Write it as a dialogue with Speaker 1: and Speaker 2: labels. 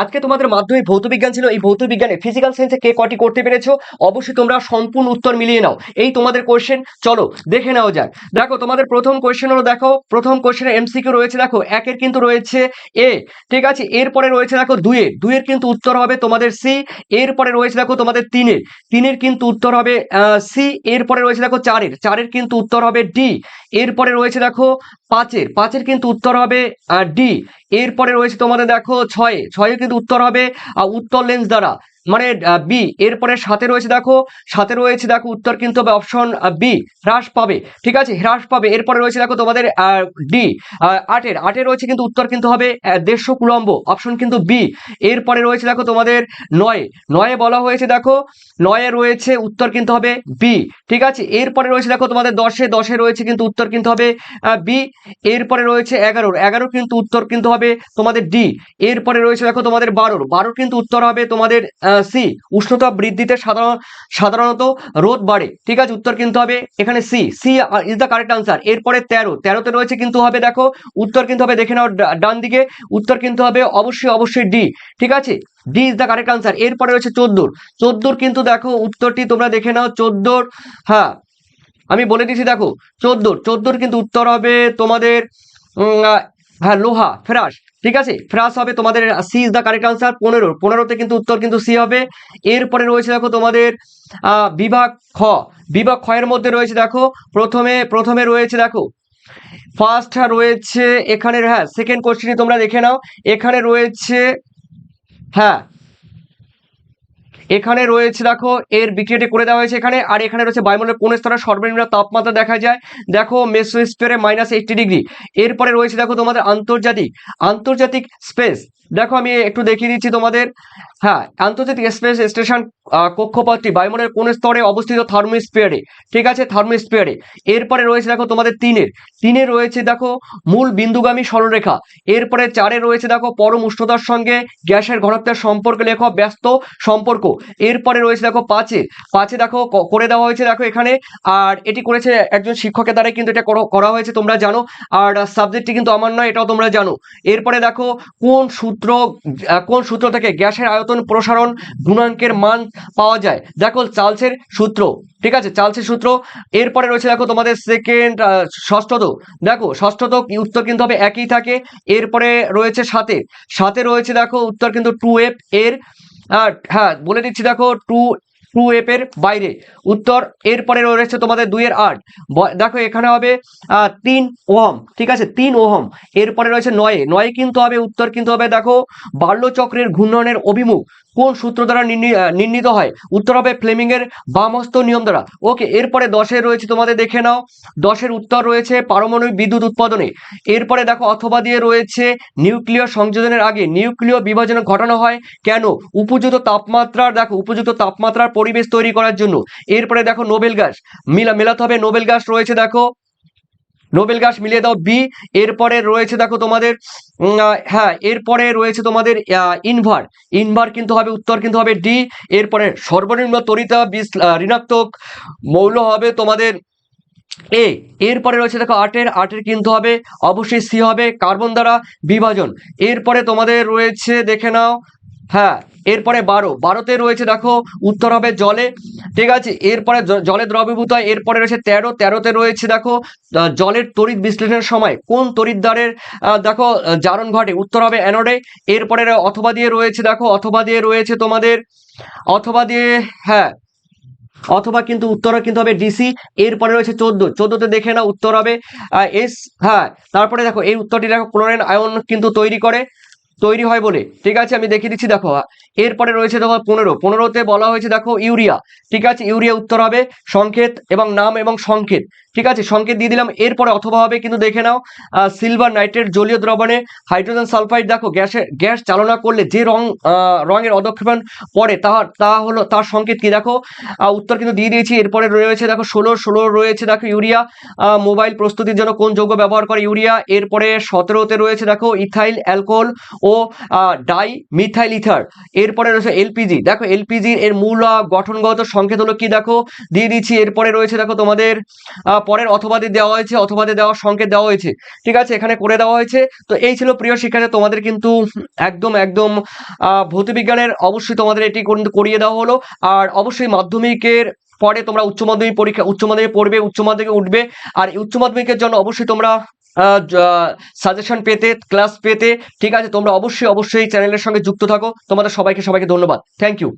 Speaker 1: আজকে তোমাদের মাধ্যমিক ভৌত বিজ্ঞান ছিল, এই ভৌত বিজ্ঞানে ফিজিক্যাল সায়েন্সে কে কটি করতে পেরেছ, অবশ্যই তোমরা সম্পূর্ণ উত্তর মিলিয়ে নাও। এই তোমাদের কোয়েশ্চেন চলো দেখে নাও যাক। দেখো, তোমাদের প্রথম কোশ্চেন হলো, দেখো, প্রথম কোশ্চেনে এমসিকিউ রয়েছে, দেখো, একের কিন্তু রয়েছে এ ঠিক আছে? এরপরে রয়েছে, দেখো দুইয়ের দুইয়ের কিন্তু উত্তর হবে তোমাদের সি এরপরে রয়েছে, দেখো, তোমাদের তিনের তিনের কিন্তু উত্তর হবে সি এরপরে রয়েছে, দেখো চারের চারের কিন্তু উত্তর হবে ডি এরপরে রয়েছে, দেখো পাঁচের পাঁচের কিন্তু উত্তর হবে ডি। এরপরে রয়েছে তোমাদের দেখো ছয়ে ছয়ে কিন্তু উত্তর হবে উত্তর লেন্স দ্বারা। মানে বি এরপরে সাথে রয়েছে দেখো, সাথে রয়েছে দেখো উত্তর কিন্তু হবে অপশন বি হ্রাস পাবে, ঠিক আছে? হ্রাস পাবে, এরপরে রয়েছে দেখো তোমাদের ডি আটের আটের রয়েছে কিন্তু উত্তর কিন্তু হবে দেড়শো কুলম্ব অপশন কিন্তু বি এরপরে রয়েছে দেখো তোমাদের নয়, নয়ে বলা হয়েছে দেখো, নয়ে রয়েছে উত্তর কিন্তু হবে বি ঠিক আছে? এরপরে রয়েছে দেখো তোমাদের দশে দশে রয়েছে কিন্তু উত্তর কিন্তু হবে বি এরপরে রয়েছে এগারোর, এগারো কিন্তু উত্তর কিন্তু হবে তোমাদের ডি এরপরে রয়েছে দেখো তোমাদের বারোর বারোর কিন্তু উত্তর হবে তোমাদের সি উষ্ণতা বৃদ্ধিতে সাধারণ, সাধারণত রোদ বাড়ে। ঠিক আছে, উত্তর কিন্তু হবে এখানে C C is the correct answer এরপরে তেরো, তেরোতে রয়েছে কিন্তু হবে, দেখো, উত্তর কিন্তু হবে, দেখে নাও ডান দিকে, উত্তর কিন্তু হবে অবশ্যই অবশ্যই ডি ঠিক আছে? D is the correct answer এরপরে রয়েছে চোদ্দোর। চোদ্দোর কিন্তু দেখো, উত্তরটি তোমরা দেখে নাও, চোদ্দোর হ্যাঁ আমি বলে দিচ্ছি দেখো, চোদ্দোর চোদ্দোর কিন্তু উত্তর হবে তোমাদের হ্যাঁ লোহা ফ্রাস ঠিক আছে? ফ্রাস হবে তোমাদের C is the correct answer পনেরো। পনেরোতে কিন্তু উত্তর কিন্তু সি হবে। এরপরে রয়েছে দেখো তোমাদের বিভাগ খ। বিভাগ খয়ের মধ্যে রয়েছে দেখো, প্রথমে প্রথমে রয়েছে দেখো ফার্স্ট রয়েছে এখানের হ্যাঁ সেকেন্ড কোশ্চেনই তোমরা দেখে নাও। এখানে রয়েছে হ্যাঁ এখানে রয়েছে, দেখো, এর বিক্রিয়াটি করে দেওয়া হয়েছে এখানে। আর এখানে রয়েছে বায়ুমণ্ডলের কোন স্তরে সর্বনিম্ন তাপমাত্রা দেখা যায়। দেখো, মেসোস্ফিয়ারে মাইনাস এইটটি ডিগ্রি এরপরে রয়েছে, দেখো, তোমাদের আন্তর্জাতিক আন্তর্জাতিক স্পেস দেখো, আমি একটু দেখিয়ে দিচ্ছি তোমাদের। হ্যাঁ আন্তর্জাতিক স্পেস স্টেশন কক্ষপথটি বায়ুমণ্ডলের কোন স্তরে অবস্থিত থার্মোস্ফিয়ারে। ঠিক আছে, থার্মোস্ফিয়ারে। এরপরে রয়েছে, দেখো, তোমাদের তিনের। তিনে রয়েছে, দেখো, মূল বিন্দুগামী সরলরেখা। এরপরে চারে রয়েছে, দেখো, পরম উষ্ণতার সঙ্গে গ্যাসের ঘনত্বের সম্পর্ক লেখ, ব্যস্ত সম্পর্ক। এরপরে রয়েছে, দেখো, পাঁচে। পাঁচে, দেখো করে দেওয়া হয়েছে, দেখো, এখানে। আর এটি করেছে একজন শিক্ষকের দ্বারাই কিন্তু এটা করা হয়েছে, তোমরা জানো। আর সাবজেক্টটি কিন্তু আমার নয়, এটাও তোমরা জানো। এরপরে, দেখো, কোন সূত্র আহ, কোন সূত্র থেকে গ্যাসের আয়তন প্রসারণ গুণাঙ্কের মান পাওয়া যায়? দেখো চার্লসের সূত্র ঠিক আছে? চার্লসের সূত্র। এরপরে রয়েছে দেখো তোমাদের সেকেন্ড ষষ্ঠত। দেখো ষষ্ঠত উত্তর কিন্তু হবে একই থাকে। এরপরে রয়েছে সাথে সাথে রয়েছে দেখো উত্তর কিন্তু টু এফ এর। আর হ্যাঁ বলে দিচ্ছি দেখো টু টু এফ এর বাইরে। উত্তর এরপরে রয়েছে তোমাদের দুইয়ের আট। দেখো, এখানে হবে তিন ওহম, ঠিক আছে? তিন ওহম। এরপরে রয়েছে নয়ে। নয় কিন্তু হবে, উত্তর কিন্তু হবে, দেখো, বাল্যচক্রের ঘূর্ণনের অভিমুখ। কোন সূত্র দ্বারা নির্ণীত হয়? উত্তর হবে ফ্লেমিং এর বামস্ত নিয়ম দ্বারা। ওকে, এরপরে দশে রয়েছে, তোমাদের দেখে নাও। দশের উত্তর রয়েছে পারমাণবিক বিদ্যুৎ উৎপাদনে। এরপরে দেখো, অথবা দিয়ে রয়েছে নিউক্লিয় সংযোজনের আগে। নিউক্লিয় বিভাজন ঘটানো হয় কেন? উপযুক্ত তাপমাত্রার, দেখো, উপযুক্ত তাপমাত্রার পরিবেশ তৈরি করার জন্য। এরপরে দেখো, নোবেল গ্যাস। মিলা, মেলাতে হবে, নোবেল গ্যাস রয়েছে, দেখো। নোবেল গ্যাস মিলিয়ে দাও বি এরপরে রয়েছে দেখো তোমাদের হ্যাঁ এরপরে রয়েছে তোমাদের ইনভার। ইনভার কিন্তু হবে, উত্তর কিন্তু হবে ডি এরপরে সর্বনিম্ন তরিতা বিশ ঋণাত্মক মৌল হবে তোমাদের এ এরপরে রয়েছে দেখো আটের আটের কিন্তু হবে, অবশ্যই সি হবে, কার্বন দ্বারা বিভাজন। এরপরে তোমাদের রয়েছে, দেখে নাও হ্যাঁ এরপরে বারো। বারোতে রয়েছে, দেখো, উত্তর হবে জলে। ঠিক আছে, এরপরে জলে দ্রবীভূত হয়। এরপরে রয়েছে তেরো। তেরোতে রয়েছে, দেখো জলের তড়িৎ বিশ্লেষণের সময় কোন তড়িৎদ্বারের দেখো জারণ ঘটে। উত্তর হবে অ্যানোডে। এরপরে অথবা দিয়ে রয়েছে, দেখো, অথবা দিয়ে রয়েছে তোমাদের, অথবা দিয়ে হ্যাঁ অথবা কিন্তু উত্তর কিন্তু হবে ডিসি। এরপরে রয়েছে চোদ্দ। চোদ্দতে দেখে না উত্তর হবে এস হ্যাঁ তারপরে দেখো, এই উত্তরটি দেখো, ক্লোরিন আয়ন কিন্তু তৈরি করে। তৈরি হয় বলে। ঠিক আছে আমি দেখিয়ে দিচ্ছি দেখো এরপরে রয়েছে দেখো পনেরো। পনেরোতে বলা হয়েছে দেখো ইউরিয়া। ঠিক আছে, ইউরিয়া উত্তর হবে সংকেত এবং নাম এবং সংকেত। ঠিক আছে, সংকেত দিয়ে দিলাম। এরপরে অথবা হবে কিন্তু দেখে নাও সিলভার নাইট্রেট জলীয় দ্রবণে হাইড্রোজেন সালফাইড দেখো গ্যাসে, গ্যাস চালনা করলে যে রং রঙের অদক্ষেপণ পড়ে তাহার তা হলো তার সংকেত কি দেখো? উত্তর কিন্তু দিয়ে দিয়েছি। এরপরে রয়েছে দেখো ষোলো। ষোলো রয়েছে দেখো ইউরিয়া। মোবাইল প্রস্তুতির জন্য কোন যৌগ ব্যবহার করে ইউরিয়া? এরপরে সতেরোতে রয়েছে দেখো ইথাইল অ্যালকোহল ও ডাই মিথাইল ইথার এরপরে রয়েছে এলপিজি দেখো এলপিজির এর মূল গঠনগত সংকেত হলো কি দেখো? দিয়ে দিচ্ছি, এরপরে রয়েছে দেখো তোমাদের পরের অথবাদে দেওয়া হয়েছে, অথবাদে দেওয়ার সংকেত দেওয়া হয়েছে। ঠিক আছে, এখানে করে দেওয়া হয়েছে। তো এই ছিল প্রিয় শিক্ষার্থী, তোমাদের কিন্তু একদম একদম ভৌতবিজ্ঞানের অবশ্যই তোমাদের এটি কিন্তু করিয়ে দেওয়া হলো। আর অবশ্যই মাধ্যমিকের পরে তোমরা উচ্চ মাধ্যমিক পরীক্ষা, উচ্চ মাধ্যমিক পড়বে, উচ্চ মাধ্যমিকে উঠবে। আর উচ্চ মাধ্যমিকের জন্য অবশ্যই তোমরা সাজেশন পেতে ক্লাস পেতে, ঠিক আছে, তোমরা অবশ্যই অবশ্যই চ্যানেলের সঙ্গে যুক্ত থাকো। তোমাদের সবাইকে সবাইকে ধন্যবাদ। Thank you